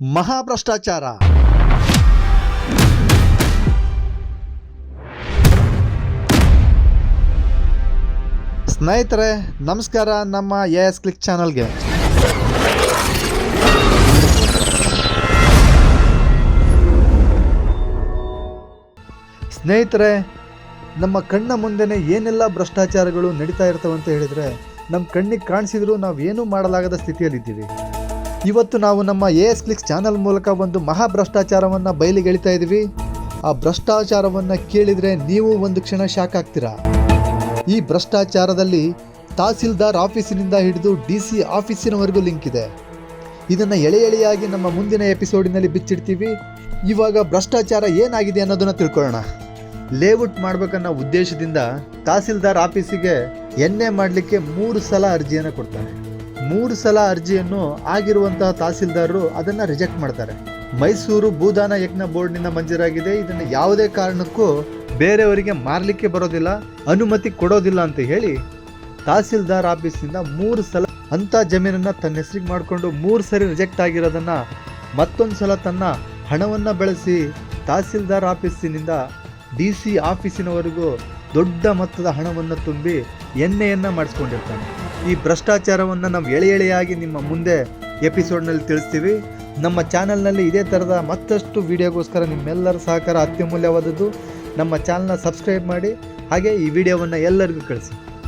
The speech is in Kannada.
ಮಹಾಭ್ರಷ್ಟಾಚಾರ. ಸ್ನೇಹಿತರೆ, ನಮಸ್ಕಾರ ನಮ್ಮ ಎ ಎಸ್ ಕ್ಲಿಕ್ ಚಾನಲ್ಗೆ. ಸ್ನೇಹಿತರೆ, ನಮ್ಮ ಕಣ್ಣ ಮುಂದೆನೆ ಏನೆಲ್ಲ ಭ್ರಷ್ಟಾಚಾರಗಳು ನಡೀತಾ ಇರ್ತವೆ ಅಂತ ಹೇಳಿದರೆ, ನಮ್ಮ ಕಣ್ಣಿಗೆ ಕಾಣಿಸಿದ್ರು ನಾವು ಏನೂ ಮಾಡಲಾಗದ ಸ್ಥಿತಿಯಲ್ಲಿದ್ದೀವಿ. ಇವತ್ತು ನಾವು ನಮ್ಮ ಎ ಎಸ್ ಕ್ಲಿಕ್ಸ್ ಚಾನಲ್ ಮೂಲಕ ಒಂದು ಮಹಾ ಭ್ರಷ್ಟಾಚಾರವನ್ನು ಬಯಲಿಗೆಳಿತಾ ಇದ್ದೀವಿ. ಆ ಭ್ರಷ್ಟಾಚಾರವನ್ನು ಕೇಳಿದರೆ ನೀವು ಒಂದು ಕ್ಷಣ ಶಾಕ್ ಆಗ್ತೀರಾ? ಈ ಭ್ರಷ್ಟಾಚಾರದಲ್ಲಿ ತಹಸೀಲ್ದಾರ್ ಆಫೀಸಿನಿಂದ ಹಿಡಿದು ಡಿ ಸಿ ಆಫೀಸಿನವರೆಗೂ ಲಿಂಕ್ ಇದೆ. ಇದನ್ನು ಎಳೆ ಎಳೆಯಾಗಿ ನಮ್ಮ ಮುಂದಿನ ಎಪಿಸೋಡಿನಲ್ಲಿ ಬಿಚ್ಚಿಡ್ತೀವಿ. ಇವಾಗ ಭ್ರಷ್ಟಾಚಾರ ಏನಾಗಿದೆ ಅನ್ನೋದನ್ನು ತಿಳ್ಕೊಳ್ಳೋಣ. ಲೇಔಟ್ ಮಾಡಬೇಕನ್ನೋ ಉದ್ದೇಶದಿಂದ ತಹಸೀಲ್ದಾರ್ ಆಫೀಸಿಗೆ ಎನ್ ಎ ಮಾಡಲಿಕ್ಕೆ ಮೂರು ಸಲ ಅರ್ಜಿಯನ್ನು ಕೊಡ್ತಾರೆ. ಮೂರು ಸಲ ಅರ್ಜಿಯನ್ನು ಆಗಿರುವಂತಹ ತಹಸೀಲ್ದಾರರು ಅದನ್ನು ರಿಜೆಕ್ಟ್ ಮಾಡ್ತಾರೆ. ಮೈಸೂರು ಭೂದಾನ ಯಜ್ಞ ಬೋರ್ಡ್ನಿಂದ ಮಂಜೂರಾಗಿದೆ. ಇದನ್ನು ಯಾವುದೇ ಕಾರಣಕ್ಕೂ ಬೇರೆಯವರಿಗೆ ಮಾರಲಿಕ್ಕೆ ಬರೋದಿಲ್ಲ, ಅನುಮತಿ ಕೊಡೋದಿಲ್ಲ ಅಂತ ಹೇಳಿ ತಹಸೀಲ್ದಾರ್ ಆಫೀಸಿಂದ ಮೂರು ಸಲ ಅಂಥ ಜಮೀನನ್ನು ತನ್ನ ಹೆಸರಿಗೆ ಮಾಡಿಕೊಂಡು ಮೂರು ಸರಿ ರಿಜೆಕ್ಟ್ ಆಗಿರೋದನ್ನು ಮತ್ತೊಂದು ಸಲ ತನ್ನ ಹಣವನ್ನು ಬಳಸಿ ತಹಸೀಲ್ದಾರ್ ಆಫೀಸಿನಿಂದ ಡಿ ಸಿ ಆಫೀಸಿನವರೆಗೂ ದೊಡ್ಡ ಮೊತ್ತದ ಹಣವನ್ನು ತುಂಬಿ ಎಣ್ಣೆಯನ್ನು ಮಾಡಿಸ್ಕೊಂಡಿರ್ತಾನೆ. ಈ ಭ್ರಷ್ಟಾಚಾರವನ್ನು ನಾವು ಎಳೆ ಎಳೆಯಾಗಿ ನಿಮ್ಮ ಮುಂದೆ ಎಪಿಸೋಡ್ನಲ್ಲಿ ತಿಳಿಸ್ತೀವಿ. ನಮ್ಮ ಚಾನಲ್ನಲ್ಲಿ ಇದೇ ಥರದ ಮತ್ತಷ್ಟು ವಿಡಿಯೋಗೋಸ್ಕರ ನಿಮ್ಮೆಲ್ಲರ ಸಹಕಾರ ಅತ್ಯಮೂಲ್ಯವಾದದ್ದು. ನಮ್ಮ ಚಾನಲ್ನ ಸಬ್ಸ್ಕ್ರೈಬ್ ಮಾಡಿ, ಹಾಗೆ ಈ ವಿಡಿಯೋವನ್ನು ಎಲ್ಲರಿಗೂ ಕಳಿಸಿ.